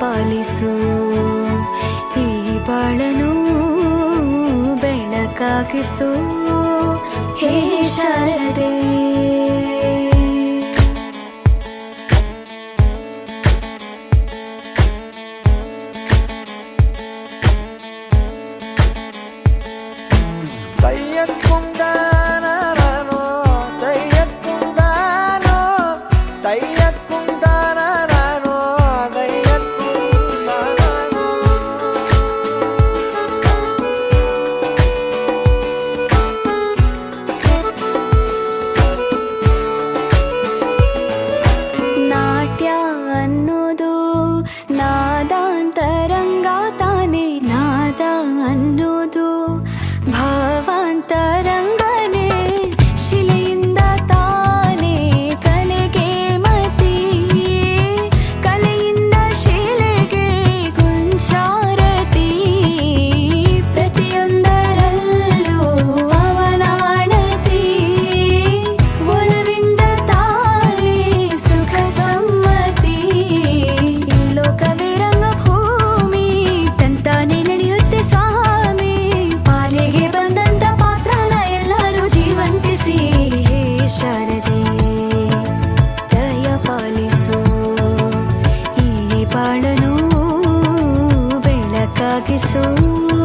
ಪಾಲಿಸು ಈ ಬಾಳನು ಬೆಳಕಾಗಿಸು ಹೇ ಶಾರದೆ கையன் கொண்ட Ooh.